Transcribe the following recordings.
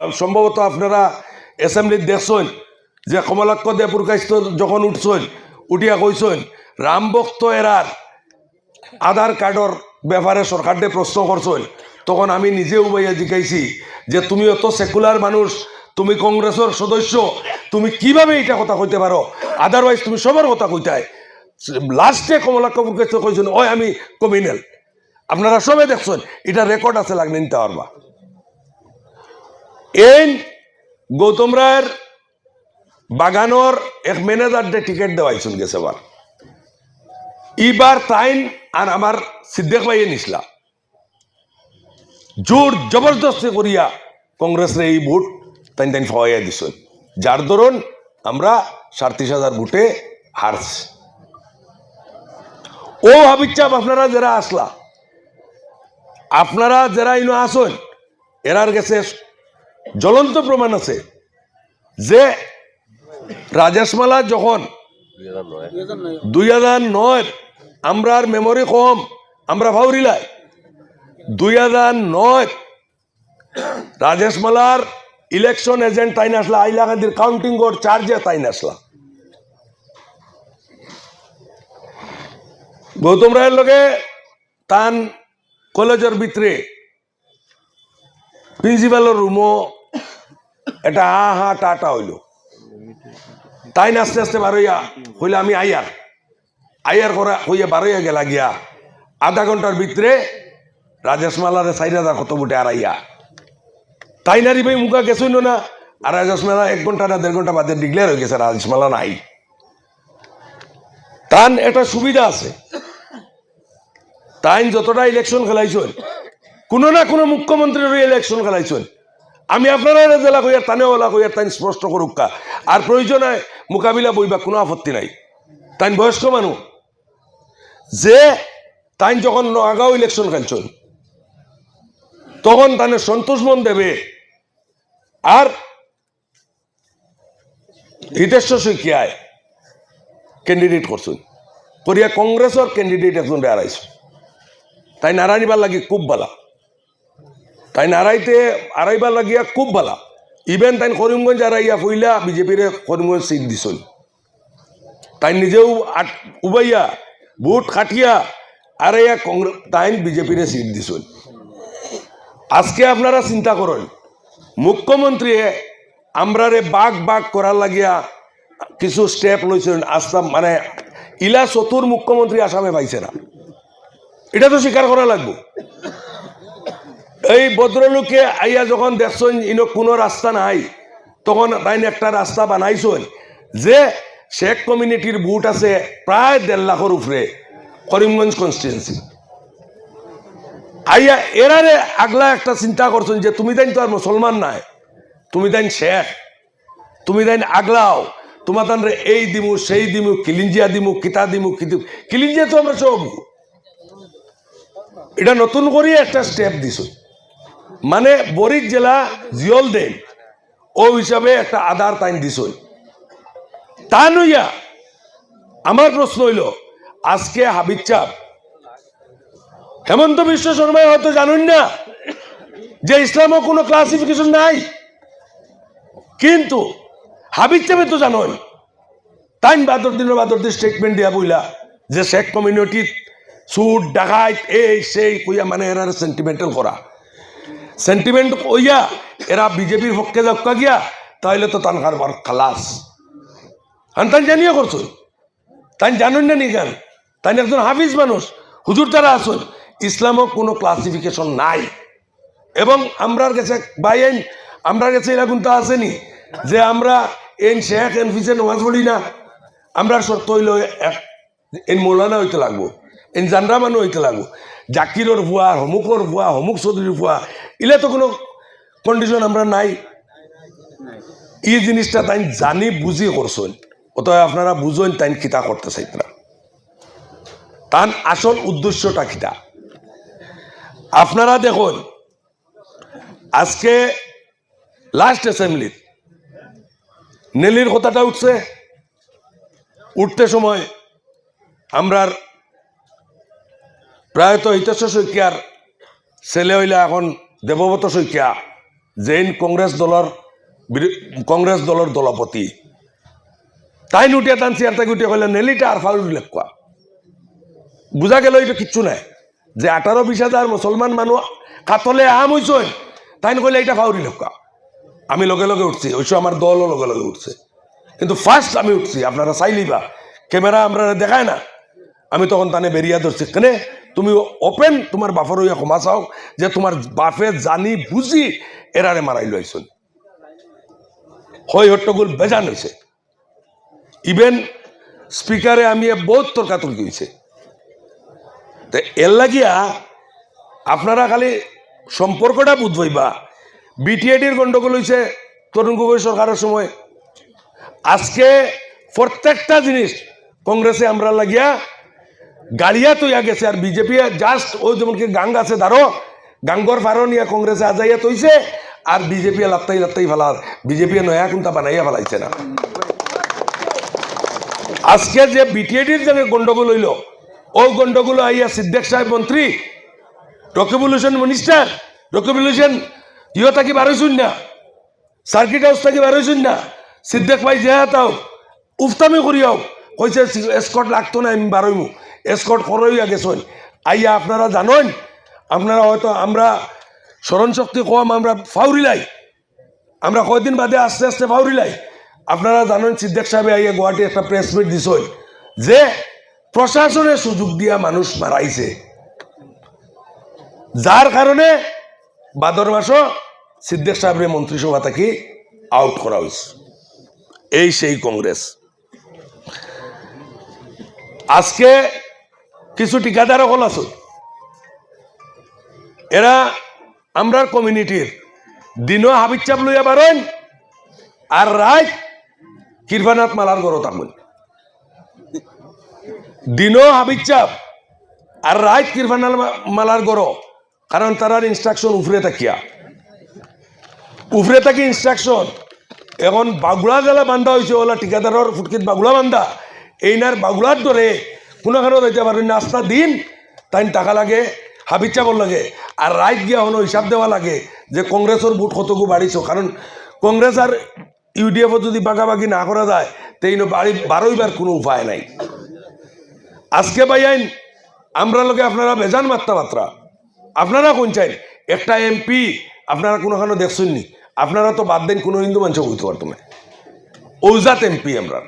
সম্ভবত আপনারা অ্যাসেম্বলির দেখছেন যে কমলাক্ষ দেপুর কাছ যখন উঠছেন উঠিয়া কইছেন রাম ভক্ত এরার আধার কার্ডর ব্যাপারে সরকারকে প্রশ্ন করছেন তখন আমি নিজেও ভাইয়া জিজ্ঞাসি যে তুমি অত সেকুলার মানুষ, তুমি কংগ্রেসের সদস্য, তুমি কীভাবে এটা কথা কইতে পারো? আদারওয়াইজ তুমি সবার কথা কইতাই। লাস্টে কমলাক্ষ কাছ কইছেন ওই আমি কমিনেল। আপনারা সবাই দেখছেন এটা রেকর্ড আছে লাগলে নিতে পারবা এই গৌতম রায়ের বাগানোর এক ম্যানেজারদের টিকিট দেওয়াইছেন গেছে এবার ইবার তাইন আর আমার সিদ্দেক ভাইয়ে নিসলা। জোর জবরদস্তি করিয়া কংগ্রেসের এই ভোট তাইন তাইন ফাওয়াইয়া দিছেন। যার দরুন আমরা সাড়ত্রিশ হাজার ভোটে হারছি। ও হাবিচাপ আপনারা যারা আসলা, আপনারা যারা ইনো আসেন, এরার কাছে জ্বলন্ত প্রমাণ আছে যে রাজেশমালা যখন দুই হাজার নয় আমরার মেমোরি কম, আমরা ভাউরিলাই। দুই হাজার নয় রাজেশমালার ইলেকশন এজেন্ট তাই আসলা, আইলা গান্ধীর কাউন্টিং ওর চার্জে তাই আসলা। গৌতম রায়ের লগে তান কলেজের ভিতরে প্রিন্সিপালের রুমও এটা হা হা টাটা হইল। তাই না, আস্তে আস্তে বারইয়া হইলে আমি আইয়ার। আইয়ার করা হইয়া বারইয়া গেলা গিয়া আধা ঘণ্টার ভিতরে রাজেশ মালারে হাজার কত বুটে আর আইয়া তাই নারী ভাই, মুখা গেছই না? আর রাজেশ মালা এক ঘণ্টা না দেড় ঘণ্টা বাদে ডিক্লেয়ার হয়ে গেছে, রাজেশ মালা নাই। তান, এটা সুবিধা আছে। তাই যতটা ইলেকশন খেলাইছেন, কোনো না কোনো মুখ্যমন্ত্রীর ইলেকশন খেলাইছেন। আমি আপনারা জেলা কইয়ার তানে ওলা কইয়ার তাই স্পষ্ট করুক কা। আর প্রয়োজন হয় মোকাবিলা বইবা, কোনো আপত্তি নাই। তাই বয়স্ক মানুষ যে তাই যখন আগাও ইলেকশন খেলছেন তখন তানে সন্তোষ মন দেবে। আর হিতেশ্বর শইকিয়ায় ক্যান্ডিডেট করছেন করিয়া কংগ্রেসের ক্যান্ডিডেট একজন বেড়াইছে। তাই নারায়ণবার লাগি খুব বালা। তাই নারাইতে আড়াইবার লাগিয়া খুব ভালা। ইভেন তাই করিমগঞ্জ আড়াইয়া ফুইলা বিজেপির করিমগঞ্জ সিট দিছল। তাই নিজেও আট, উবাইয়া, ভোট খাটিয়া আড়াইয়া কংগ্রেস তাই বিজেপির সিট দিছল। আজকে আপনারা চিন্তা করেন মুখ্যমন্ত্রী আমরারে বাঘ বাঘ করার লাগিয়া কিছু স্টেপ লইছেন, আসাম মানে ইলা চতুর মুখ্যমন্ত্রী আসামে পাইছে না। এটা তো স্বীকার করা লাগবে। এই ভদ্রলোকে আইয়া যখন দেখছেন, ইনো কোনো রাস্তা নাই, তখন তাই একটা রাস্তা বানাইছেন, যে শেখ কমিউনিটির বুট আছে প্রায় দেড় লাখের উপরে, করিমগঞ্জ কনস্টিটুয়েন্সি আইয়া এরারে আগলা একটা চিন্তা করছেন যে, তুমি তাই তো আর মুসলমান নাই, তুমি তাই শেখ, তুমি তাই আগলাও, তোমার এই দিমু, সেই দিমু, কিলিঞ্জিয়া দিমু, কিতা দিমু, কিতু কিলিঞ্জিয়া তো আমরা সব। এটা নতুন করে একটা স্টেপ দিছ মানে বরিক জেলা জিয়ল দেন ও হিসাবে একটা আধার তাইন দিছ তা নইয়া আমার প্রশ্ন হইল, আজকে হাবিব চাপ হেমন্ত বিশ্ব শর্মায় হয়তো জানুন না যে ইসলামও কোনো ক্লাসিফিকেশন নাই। কিন্তু হাবিব চাপে তো জানেন তাইন বাদর দিনের বাদর দিন স্টেটমেন্ট দিয়া বইলা যে শেখ কমিউনিটি সুট ডাকাইত এই, সেই, কইয়া মানে এরা সেন্টিমেন্টাল করা। সেন্টিমেন্ট কইয়া এরা বিজেপির পক্ষে যাক্কা গিয়া তাহলে তো তান কারবার খালাস। আর তাই জানিয়ে করছ? তাই জানুন না নি কেন তাই একজন হাফিজ মানুষ, হুজুর তারা আসুন ইসলামও কোনো ক্লাসিফিকেশন নাই। এবং আমরার কাছে বাই আইন, আমরার কাছে এরকম তো আসেনি যে আমরা এন শেখ, এন ফিসে নামাজ পড়ি না। আমরা শর্ত হইল এক- এন মৌলানা হইতে লাগবো, এন জানরা মানুষ হইতে লাগবো। জাকিরর ভুয়া, হমুকর ভুয়া, হমুক চৌধুরীর ভুয়া ইলে তো কোনো কন্ডিশন আমরা নাই। এই জিনিসটা তাই জানি, বুঝি করছেন অতএব আপনারা বুঝেন তাই কিতা করতে চাইতরা তার আসল উদ্দেশ্যটা কিতা? আপনারা দেখুন, আজকে লাস্ট অ্যাসেম্বলির নেলির কথাটা উঠছে। উঠতে সময় আমরার প্রায়ত হিতেশ শইকিয়ার ছেলে হইলে এখন দেবব্রত শইকিয়া, জেইন কংগ্রেস দলৰ কংগ্রেস দলৰ দলপতি। তাই নুটিয়া তান চেয়ার থেকে উঠিয়ে কইলেন নেলিটা আর ফাউল লেখা বুঝা গেল এটা কিচ্ছু নাই। যে আঠারো বিশ হাজার মুসলমান মানুষ কাতলে আম হইছেন তাই কইলে এটা ফাউরি লেখা আমি লগে লগে উঠছি ওইসব আমার দলও লগে লগে উঠছে। কিন্তু ফার্স্ট আমি উঠছি, আপনারা চাইলিবা ক্যামেরা আমরা দেখায় না। আমি তখন তানে বেরিয়া ধরছি, কেনে? তুমি ওপেন তোমার বাপর হইয়া ক্ষমা চাও যে তোমার বাপে জানি বুঝি এরারে মারাই লাইছুন। হয় হট্টগোল বেজান হয়েছে ইভেন স্পিকারে আমি বহুত তর্কাতর্কি হয়েছে তো এর লাগিয়া আপনারা খালি সম্পর্কটা বুঝবইবা। বিটিআইডির গণ্ডগোল হয়েছে তরুণ গগৈ সরকারের সময়। আজকে প্রত্যেকটা জিনিস কংগ্রেসে আমরা লাগিয়া গাড়িয়া তৈয়া গেছে আর বিজেপি জাস্ট ওই যেমন কি গাং আছে দাঁড়ো গাঙ্গর ফারো নিয়ে কংগ্রেসে আজাইয়া তৈছে আর বিজেপি লাত্তাই লাত্তাই ফেলার, বিজেপি নয়া কোনটা বানাইয়া ফেলাইছে না। আজকে যে বিটিএডির যে গন্ডগোল হইল, ও গন্ডগোল আইয়া সিদ্দেক সাহেব মন্ত্রী, রকিবুল হোসেন মিনিস্টার, রকিবুল হোসেন ইয়ে থাকি বারোইছুন না, সার্কিট হাউস থাকি বারোইছুন না, সিদ্দেক ভাই যে তাও উফতামি করিয়াও কইছে এসকট লাগতো না, আমি বারোইমু। এসকট করইয়া গেছেন আইয়া আপনারা জানেন, আপনারা হয়তো আমরা স্মরণ শক্তি কম, আমরা ফাউরিলাই। আমরা কয়দিন বাদে আস্তে আস্তে ফাউরিলাই। আপনারা জানেন, সিদ্দেক সাহেব আইয়া গুয়াহাটি একটা প্রেস মিট দিছেন যে প্রশাসনের সুযোগ দিয়া মানুষ মারাইছে। যার কারণে ভাদর মাসও সিদ্দেক সাহেবের মন্ত্রিসভা থেকে আউট করা হয়েছে এই সেই কংগ্রেস। আজকে কিছু ঠিকাদার হল আছে। এরা আমরার কমিউনিটির দিনও হাবিজ চাপ লইয়া পারেন আর রাত কৃপানাথ মালার গড় থাকবেন দিনও হাবিজ চাপ আর রাত কৃপানাথ মালার গড় কারণ তারার ইনস্ট্রাকশন উফরে থাকিয়া। উফরে থাকি ইনস্ট্রাকশন এখন বাগুড়া জেলা বান্ধা হয়েছে ওলা ঠিকাদারের ফুটকিত বাগুড়া বান্ধা এইনার বাগুড়ার দরে কোনোখানেও যাইতে পারেন নাস্তা দিন তাই টাকা লাগে হাবিজ চাবর লাগে। আর রাইট গিয়া হলো হিসাব দেওয়া লাগে যে কংগ্রেসের ভোট কতকু বাড়িছ। কারণ কংগ্রেস আর ইউডিএফ যদি বাগাবাগি না করা যায়, তেই বাড়ি বারোইবার কোনো উপায় নাই। আজকে ভাইয়াইন আমরা লোকে আপনারা বেজান মাত্রা মাত্রা আপনারা কোন চাই একটা এমপি, আপনারা কোনোখানে দেখছেন নি আপনারা তো বাদ দেন কোনো হিন্দু মানুষ হইতে পারতো না। ঔজাত এমপি আমরা।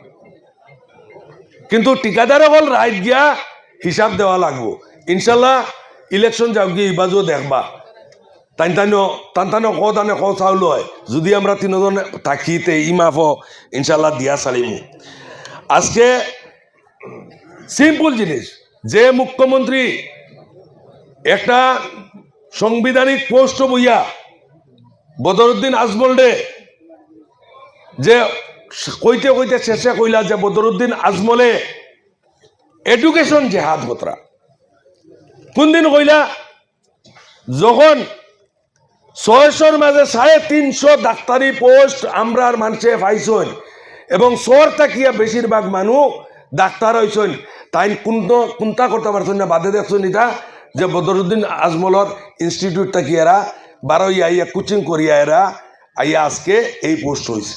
কিন্তু ঠিকাদার হল রাইট গিয়া হিসাব দেওয়া লাগবো। ইনশাল্লাহ ইলেকশন যাও গিয়ে ইবাজও দেখবা। তাই তাই তান তান ক তানে ক চাউল হয়। যদি আমরা তিনজন থাকিতে ইমাফ ইনশাল্লাহ দিয়া চালিমু। আজকে সিম্পল জিনিস, যে মুখ্যমন্ত্রী একটা সাংবিধানিক পোস্ট বইয়া বদরুদ্দিন আজমল ডে যে কইতে কইতে শেষে কইলা যে বদরুদ্দিন আজমলে এডুকেশন জেহাদ হতরা। কোনদিন কইলা, যখন ছয়শোর মাঝে সাড়ে তিনশো ডাক্তারি পোস্ট আমরার মানুষে পাইছেন এবং শহর তাকিয়া বেশিরভাগ মানুষ ডাক্তার হয়েছেন তাই কোনটা কোনটা করতে পারছেন না, বাদে দেখছেন এটা যে বদরুদ্দিন আজমলর ইনস্টিটিউট এরা বারোই আইয়া কোচিং করিয়া এরা আইয়া আজকে এই পোস্ট হয়েছে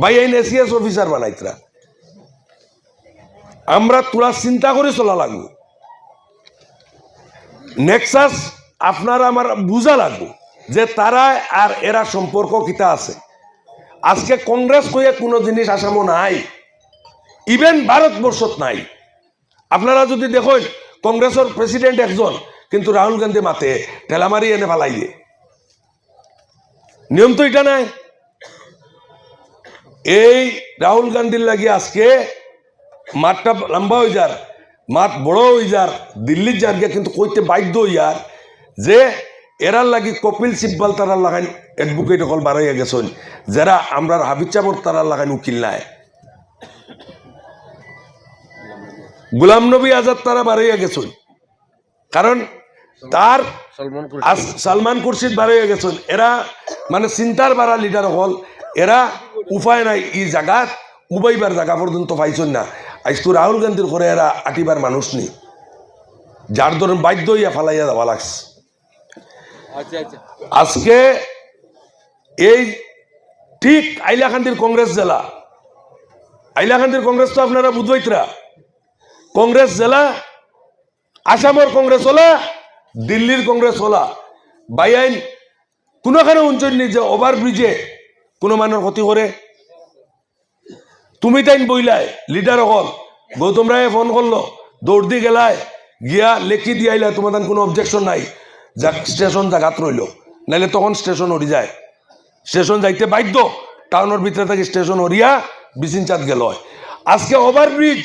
ভাই, এই এসিএস অফিসার বানাইতরা। আমরা তোরা চিন্তা করে চলা লাগবো। নেক্সাস আপনারা আমার বুঝা লাগবো যে তারা আর এরা সম্পর্ক কিতা আছে। আজকে কংগ্রেস কইয়া কোনো জিনিস আসামো নাই। ইভেন ভারতবর্ষত নাই। আপনারা যদি দেখেন কংগ্রেসের প্রেসিডেন্ট একজন, কিন্তু রাহুল গান্ধী মাতে ঠেলামারি এনে ফেলাই দিয়ে নিয়ম তো এটা নাই। এই রাহুল গান্ধীর লাগি আজকে মাঠটা লম্বা হয়ে যার মাঠ বড় হয়ে যার দিল্লির যার গিয়া কিন্তু কইতে বাধ্য হইয়ার যে এরার লাগি কপিল সিব্বাল তারার লাগাইন অ্যাডভোকেট অকল বাড়াইয়া গেছেন যারা আমরার হাবিজ চাবর তারার লাগাইন উকিল নাই। গুলাম নবী আজাদ তারা বাড়াইয়া গেছেন কারণ তার সালমান খুরশিদ। বাড়াইয়া গেছেন এরা মানে চিন্তার বাড়া লিডার হল এরা উপায় নাই এই জায়গাত উবাইবার জায়গা পর্যন্ত পাইছেন না। আজ তো রাহুল গান্ধীর করে এরা আটিবার মানুষ নেই যার ধরুন বাধ্য হইয়া ফালাইয়া দেওয়া লাগছে। আচ্ছা আচ্ছা। আজকে এই ঠিক আইলাকান্দির কংগ্রেস জেলা। আইলাকান্দির কংগ্রেস তো আপনারা বুধবৈতরা কংগ্রেস জেলা আসামের কংগ্রেস হলা দিল্লির কংগ্রেস হলা। বাইআইন কোনোখানে অঞ্চল নেই যে ওভার ব্রিজে কোনো মানুষ ক্ষতি করে তুমি তাইন বইলাই লিডার অকল। গৌতম রায়ে ফোন করল দৌড় দি গেলায় গিয়া লেখি দিয়ে আইলা তোমার কোনো অবজেকশন নাই। যাক স্টেশন জাগাত রইল নাইলে তখন স্টেশন হরি যায়। স্টেশন যাইতে বাধ্য টাউনের ভিতরে থেকে স্টেশন হরিয়া বিচিনচাঁদ গেল আজকে ওভারব্রিজ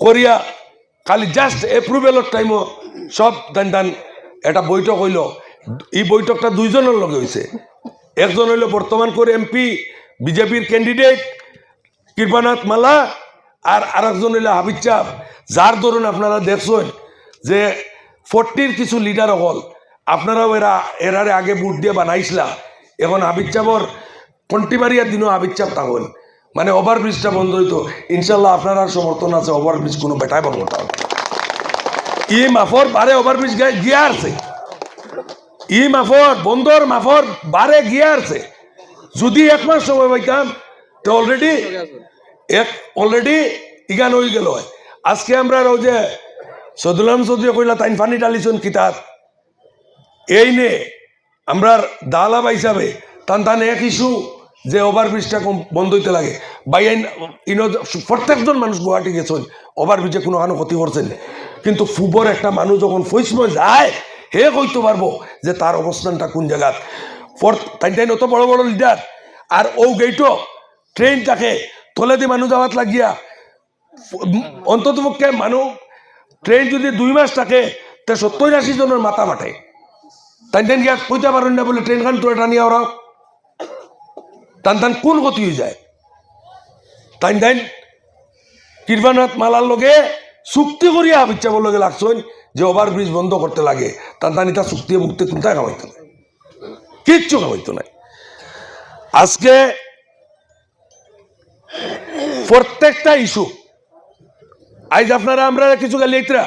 করিয়া খালি জাস্ট এপ্রুভেলের টাইমও সব দান দান এটা বৈঠক হইল। এই বৈঠকটা দুইজনের লগে হয়েছে একজন হইল বর্তমান করে এমপি, বিজেপির ক্যান্ডিডেট কৃপানাথ মালা, আর আরেকজন হইল হাবিব চাপ যার ধরুন আপনারা দেখছেন যে ফোরটির কিছু লিডার হল, আপনারাও এরা, এরারে আগে বুট দিয়ে বানাইছিলা। এখন হাবিব চাপর কন্টিবাড়িয়ার দিনও হাবিব চাপ তাহল মানে ওভারব্রিজটা বন্ধ হইতো। ইনশাল্লাহ আপনার সমর্থন আছে ওভারব্রিজ কোনো বেটাই বন্ধ ই মাফর বারে ওভারব্রিজ গিয়া আছে ই মাফর বন্দর মাফর বারে গিয়া আছে। যদি এক মাস সময় পাইতাম, তো অলরেডি এক অলরেডি ইগান হয়ে গেল হয়। আজকে আমরা ওই যে সদুলাম চৌধুরী কইলা, তাইন ফানি ডালিছন কিতাব এই নে আমরা দালাবা হিসাবে টান টান এক ইস্যু যে ওভারব্রিজটা বন্ধ হইতে লাগে। বাই আইন, ইনো প্রত্যেকজন মানুষ গুয়াহাটি গেছেন ওভারব্রিজে কোনো কারও ক্ষতি করছেন কিন্তু ফুবর একটা মানুষ যখন ফৈসময় যায় হে কইতে পারব যে তার অবস্থানটা কোন জায়গাত? ফর তাই তাই অত বড় বড় লিডার আর ও গেইটো ট্রেন থাকে তলে দিয়ে মানুষ যাওয়াত লাগিয়া অন্তত পক্ষে মানুষ ট্রেন যদি দুই মাস থাকে, তে সত্তর আশি জনের মাথা মাঠে তাই টান গিয়া কইতে পারেন না বলে ট্রেন খান তোরা টানিয়া ওরা টান টান কোন গতি হয়ে যায়? তাই তাই কৃপানাথ মালার লগে চুক্তি করিয়া বিচ্ছাবর লগে লাগছেন যে ওভার ব্রিজ বন্ধ করতে লাগে। টান এটা চুক্তি মুক্তি কোনটাই কামাইতো না কিচ্ছু কামাইতো নাই। আজকে প্রত্যেকটা ইস্যু আজ আপনারা আমরা কিছু গালি এইতরা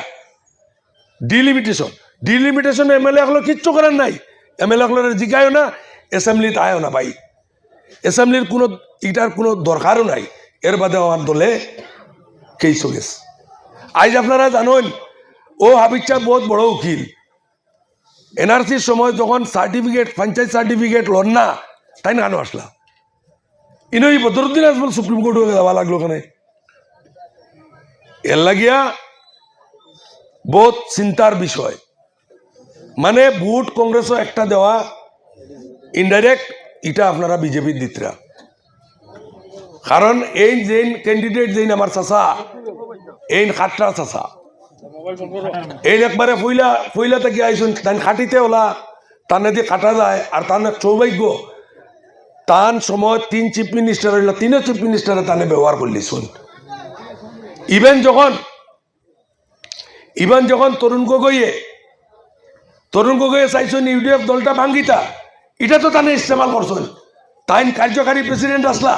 ডিলিমিটেশন ডিলিমিটেশন এমএলএ হলো কিচ্ছু করার নাই। এমএলএ হলো জিগায়ও না অ্যাসেম্বলিতে আয়ও না ভাই। অ্যাসেম্বলির কোনো, এটার কোনো দরকারও নাই। এর বাদে আমার দলে কেস গেছে আজ আপনারা জানেন, ও হাবিব সাহেব বহুত বড় উকিল। এনআরসির সময় যখন সার্টিফিকেট পঞ্চায়েত সার্টিফিকেট লন না, তাই না কেন আসলা? ইনই বদরুদ্দিন আজমল সুপ্রিম কোর্টে যাওয়া লাগল ওখানে এর লাগিয়া বহুত চিন্তার বিষয়। মানে ভোট কংগ্রেসও একটা দেওয়া ইনডাইরেক্ট এটা আপনারা বিজেপির দিতরা। কারণ এই যে ক্যান্ডিডেট যেই আমার চাচা, এই খাটটা চাচা। এই একবারে ফইলা ফইলা থেকে আইসুন, তান খাটিতে ওলা টানে দিয়ে কাটা যায়, আর তার সৌভাগ্য টান সময় তিন চিফ মিনিস্টার হইল তিনও চিফ মিনিস্টারে তানে ব্যবহার করলি শুন ইভেন যখন ইভেন যখন তরুণ গগৈয়ে তরুণ গগৈয়ে চাইছেন ইউডিএফ দলটা ভাঙ্গিতা এটা তো তানে ইস্তেমাল করছেন তাইন কার্যকারী প্রেসিডেন্ট আসলা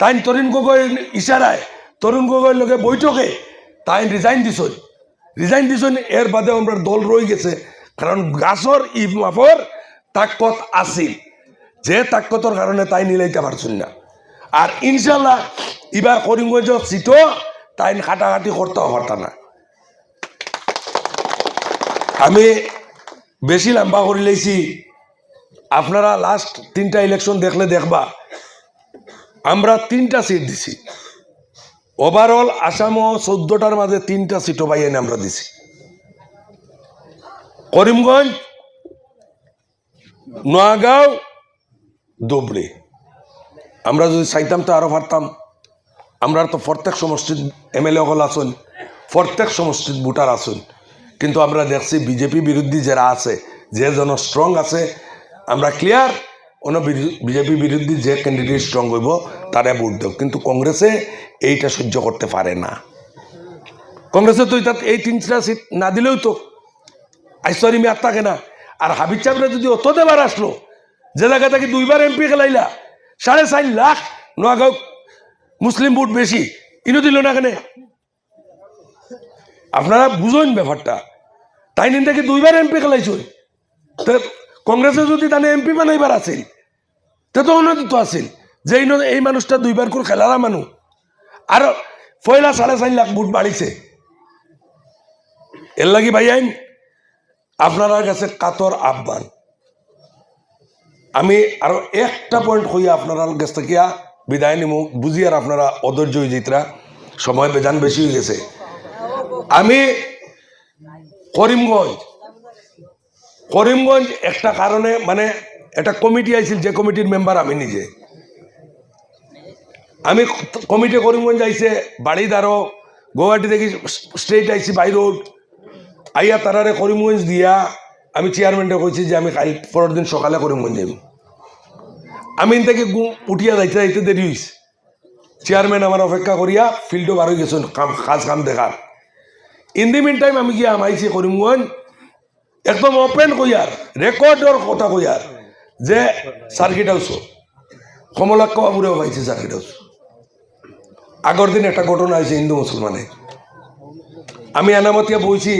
তাইন তরুণ গগৈ ইশারায় তরুণ গগৈর লগে বৈঠকে তাইন রিজাইন দিছন রিজাইন দিছন এর বাদে আমরা দল রয়ে গেছে। কারণ গাছর ই মাফর তাকত আছিল। যে তাকতর কারণে তাই নিলাইতে পারছেন না। আর ইনশাল্লাহ এবার করিমগঞ্জ সিটও তাই খাটাখাটি করতেও পারতাম না আমি বেশি লম্বা করে লাইছি আপনারা লাস্ট তিনটা ইলেকশন দেখলে দেখবা। আমরা তিনটা সিট দিছি। ওভারঅল আসামও চোদ্দটার মাঝে তিনটা সিটও পাই এনে আমরা দিছি। করিমগঞ্জ, নোয়াগাঁও, ধুবড়ি। আমরা যদি চাইতাম তো আরও পারতাম আমরা তো প্রত্যেক সমষ্টির এমএলএ হল আসুন প্রত্যেক সমষ্টির ভোটার আসুন কিন্তু আমরা দেখছি বিজেপি বিরোধী যারা আছে, যে জন স্ট্রং আছে, আমরা ক্লিয়ার অন্য বিজেপি বিরোধী যে ক্যান্ডিডেট স্ট্রং হইব, তারা ভোট দেব কিন্তু কংগ্রেসে এইটা সহ্য করতে পারে না। কংগ্রেসে তো এটা এই তিনটা সিট না দিলেও তো। আইসরি মেয়াদ থাকে না। আর হাবিব সাহেবরা যদি অত দেবার আসলো, যে জায়গা থেকে দুইবার এমপি খেলাইলা, সাড়ে চার লাখ নোয়াগাঁও মুসলিম ভোট বেশি, ইনো দিল না কেন? আপনারা বুঝুন ব্যাপারটা। তাই নিন থেকে দুইবার এমপি খেলাইছ। কংগ্রেসে যদি তাহলে এমপি বানাইবার আছিল তে তো অনুদিত আছিল। যে এই মানুষটা দুইবার করে খেলারা মানুষ আর পয়লা সাড়ে চার লাখ ভোট বাড়িছে এর লাগি ভাই আইন, আপনার কাছে কাতর আহ্বান আমি আরও একটা পয়েন্ট হইয়া আপনার কাছ থেকে বিদায় নিমু। বুঝি আর আপনারা অধৈর্য যেতরা সময় বেজান বেশি হয়ে গেছে। আমি করিমগঞ্জ করিমগঞ্জ একটা কারণে মানে একটা কমিটি আইছিল, যে কমিটির মেম্বার আমি নিজে। আমি কমিটি করিমগঞ্জ আইছে বাড়িদারও গুয়াহাটি থেকে স্ট্রেট আইছি, বাই রোড। আইয়া তারারে করিমগঞ্জ দিয়া আমি চেয়ারম্যানটা কইছি যে আমি কাল পরের দিন সকালে করিমগঞ্জ যাই আমি থেকে উঠিয়া যাইতে যাইতে দেরি হয়েছে চেয়ারম্যান আমার অপেক্ষা করিয়া ফিল্ডও বার হয়ে গেছেন কাম কাজ কাম দেখার। ইন দি মিন টাইম আমি গিয়া আমাইছি করিমগঞ্জ, একদম ওপেন কইয়ার রেকর্ডর কথা কইয়ার। যে সার্কিট হাউস কমলাক্ষ বাবুরেও পাইছে সার্কিট হাউস। আগর দিন একটা ঘটনা হয়েছে হিন্দু মুসলমানে আমি এনামতিয়া বইছি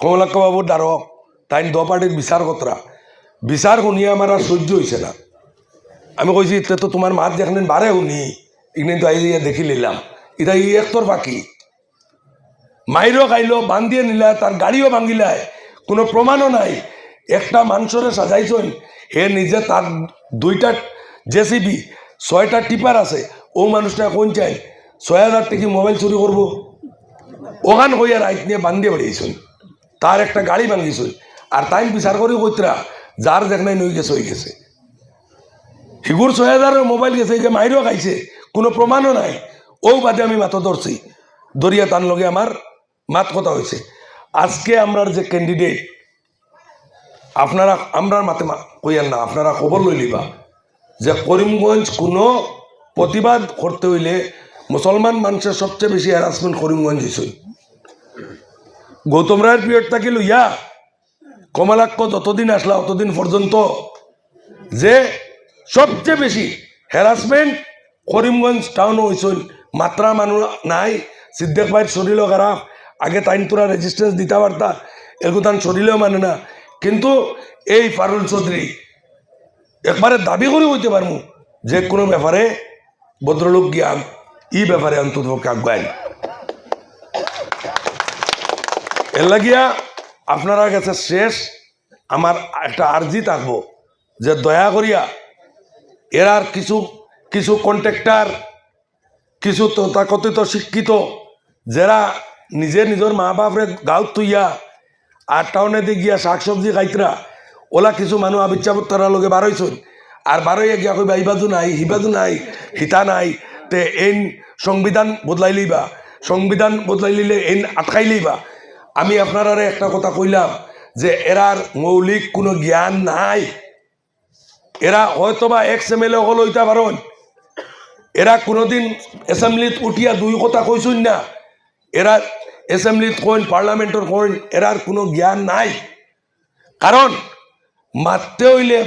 কমলাক্ষ বাবুর দ্বারো তাই দ পার্টির বিচার কতরা। বিচার শুনিয়ে আমার আর সহ্য হয়েছে না। আমি কইছি তে তো তোমার মাত যেখানে বারে শুনি ইনে তো আই দেখি নিলাম এটা ই একতর বাকি। মাইরও খাইলো, বান্ধিয়ে নিলা তার গাড়িও ভাঙিলায় কোনো প্রমাণও নাই। একটা মানুষরে সাজাইছেন হে নিজে তার দুইটা জেসিবি, ছয়টা টিপার আছে, ও মানুষটা কোন চাই? ছয় হাজার টাকি মোবাইল চুরি করব। ওখান হইয়া রাইট নিয়ে বান্ধিয়ে বেরিয়েছেন তার একটা গাড়ি ভাঙিয়েছেন আর তাই বিচার করে কইতরা, যার যেখানে নই গেছে হয়ে গেছে। হিগুর ছয় হাজারের মোবাইল গেছে যে মাইরও খাইছে, কোনো প্রমাণও নাই। ও বাদে আমি মাথা ধরছি। দরিয়া তার লগে আমার মাত কথা হয়েছে আজকে আমরার যে ক্যান্ডিডেট আপনারা, আমরার মাতে কইয়ান না, আপনারা খবর লইলিবা যে করিমগঞ্জ কোনো প্রতিবাদ করতে হইলে মুসলমান মানুষের সবচেয়ে বেশি হ্যারাসমেন্ট করিমগঞ্জ হয়েছে গৌতম রায়ের পিরিয়ড থাকি লইয়া কমলাক্ষ যতদিন আসলা অতদিন পর্যন্ত যে সবচেয়ে বেশি হ্যারাসমেন্ট করিমগঞ্জ টাউন হয়েছিল মাত্রা মানুষ নাই, সিদ্দেক ভাইয়ের শরীরও খারাপ, আগে তাইন তোরা রেজিস্ট্যান্স দিতে পারতা এগুলো তান শরীরেও মানে না কিন্তু এই পারুল চৌধুরী, একবারে দাবি করে হইতে পারব যে কোনো ব্যাপারে ভদ্রলোক গিয়া ই ব্যাপারে অন্তত পক্ষে আগায় এর লাগিয়া আপনারা কাছে শেষ আমার একটা আর্জি থাকব যে দয়া করিয়া এরার কিছু কিছু কন্ট্রাক্টার, কিছু তথাকথিত শিক্ষিত, যারা নিজে নিজের মা বাপরে গাঁত তুইয়া আর টাউনে গিয়া শাক সবজি খাইতরা, ওলা কিছু মানুষ আবিচ্ছাবত তারা লগে বারোইছন আর বারোইয়া গিয়া কইবা ইবাজু নাই হিবাজু নাই, হিতা নাই, তে এন সংবিধান বদলাই লইবা। সংবিধান বদলাই লিলে এন আটকাই লইবা। আমি আপনারা একটা কথা কইলাম, যে এরার মৌলিক কোনো জ্ঞান নাই। এরা হয়তোবা এক্স এম এল এ হল হইতে পারেন এরা কোনোদিন এসেম্বলিত উঠিয়া দুই কথা কইছুন না। এরা এসেম্বলিত কইন পার্লামেন্টর কইন এরার কোনো জ্ঞান নাই। কারণ মারতে হইলে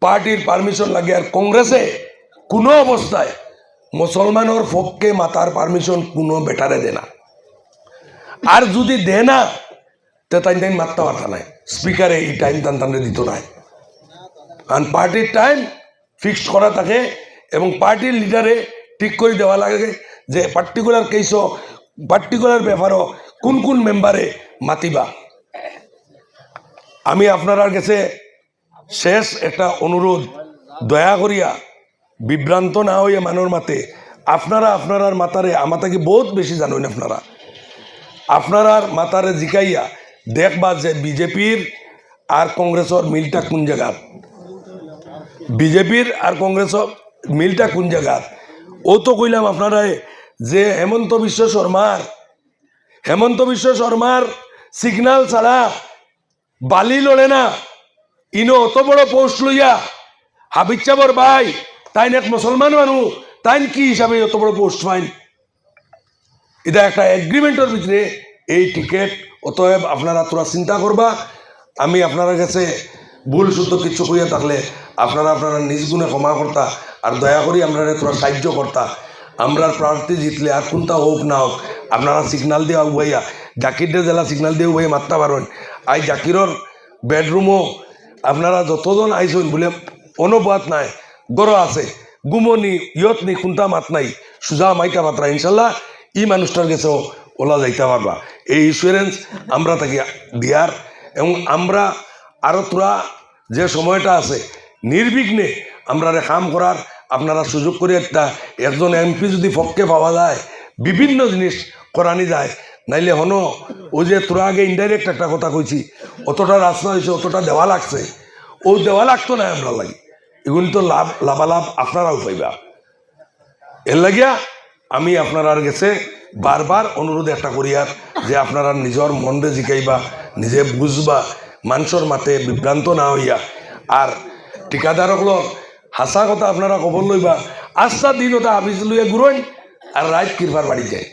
পার্টির পারমিশন লাগে আর কংগ্রেসে কোনো অবস্থায় মুসলমানের পক্ষে মাতার পারমিশন কোনো বেটারে দে না। আর যদি দে না, তে তাই তাই মারতে পারতা নাই। স্পিকারে এই টাইম তান তানরে দিত নাই। আর পার্টির টাইম ফিক্সড করা থাকে এবং পার্টির লিডারে ঠিক করে দেওয়া লাগে যে পার্টিকুলার কেস পার্টিকুলার ব্যাপারও কোন কোন মেম্বারে মাতিবা? আমি আপনার কাছে শেষ একটা অনুরোধ, দয়া করিয়া বিভ্রান্ত না হইয়া মানুষ মাতে। আপনারা আপনার মাতারে আমাতাকে বহুত বেশি জানেন আপনারা? আপনার মাতারে জিকাইয়া দেখবা যে বিজেপির আর কংগ্রেসের মিলটা কোন জায়গাত বিজেপির আর কংগ্রেসের মিলটা কোন জায়গাত ও তো কইলাম আপনারা যে হেমন্ত বিশ্ব শর্মার, হেমন্ত বিশ্ব শর্মার সিগনাল ছাড়া বালি লড়ে না। ইনো অত বড় পোস্ট লইয়া হাবিজ চাবর ভাই, তাইন এক মুসলমান মানুষ তাইন কি হিসাবে অত বড় পোস্ট পাইন এটা একটা এগ্রিমেন্টের ভিতরে এই টিকিট অতএব আপনারা তোরা চিন্তা করবা। আমি আপনার কাছে ভুল শুদ্ধ কিছু কইয়া থাকলে আপনারা আপনারা নিজ গুণে ক্ষমা করতা, আর দয়া করি আপনারা তোরা সাহায্য করতা। আমরা প্রার্থী জিতলে আর কোনটা হোক না হোক, আপনারা সিগনাল দিয়ে উবাইয়া, জাকিরদের জেলা সিগনাল দিয়ে উবাইয়া মারতে পারেন আই জাকিরর বেডরুমও আপনারা যতজন আইসন বলে অনুবাদ নাই গড় আছে, গুমনি ইয়ত নি খুন্তা মাত নাই, সুজা মাইটা মাত্রা ইনশাল্লাহ ই মানুষটার কাছেও ওলা যাইতে পারবা। এই ইন্স্যুরেন্স আমরা তাকে দিয়ার এবং আমরা আরও তোরা যে সময়টা আছে, নির্বিঘ্নে আমরা কাম করার আপনারা সুযোগ করে একটা একজন এমপি যদি পক্ষে পাওয়া যায়, বিভিন্ন জিনিস করানি যায়। নাইলে হন, ও যে তোরা আগে ইনডাইরেক্ট একটা কথা কইছি, অতটা রাস্তা হয়েছে অতটা দেওয়া লাগছে। ও দেওয়া লাগতো না আমরা লাগি এগুলি তো লাভ, লাভালাভ আপনারাও পাইবা। এর লাগিয়া আমি আপনার গেছে বারবার অনুরোধ একটা করিয়ার যে আপনারা নিজের মনরে জিকাইবা নিজে বুঝবা মানুষের মাতে বিভ্রান্ত না হইয়া। আর ঠিকাদার হল হাসা কথা আপনারা খবর লইবা। আস্তা দিন ওটা হাফিজ লইয়া ঘুরোন আর রাত কিরবার বাড়ি যায়।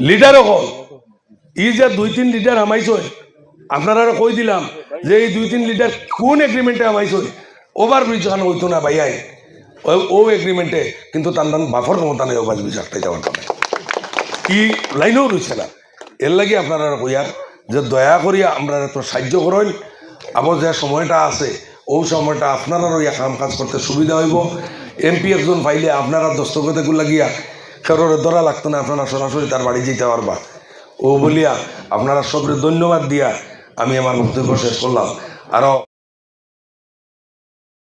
লিডার হল ই যে দুই তিন লিডার আমাইছই আপনারা কই দিলাম যে এই দুই তিন লিডার কোন এগ্রিমেন্টে আমাইছই ওভার ব্রিজ ওখানে হইতো না ভাইয়াই ও- এগ্রিমেন্টে কিন্তু তার নাম বাফর ক্ষমতা নেই ওভার ব্রিজ একটা যাওয়ার কারণে ই লাইনেও রয়েছে না। এর লাগে আপনারা কইয়ার যে দয়া করিয়া আমরা তো সাহায্য করেন আবার যে সময়টা আছে, ওই সময়টা আপনারা ইয়া কাম কাজ করতে সুবিধা হইব। এমপি একজন পাইলে আপনারা দস্তখতে লাগিয়া খেরোর ধরা লাগতো না, আপনারা সরাসরি তার বাড়ি যেতে পারবা। ও বলিয়া, আপনারা সবরে ধন্যবাদ দিয়া আমি আমার বক্তব্য শেষ করলাম। আরও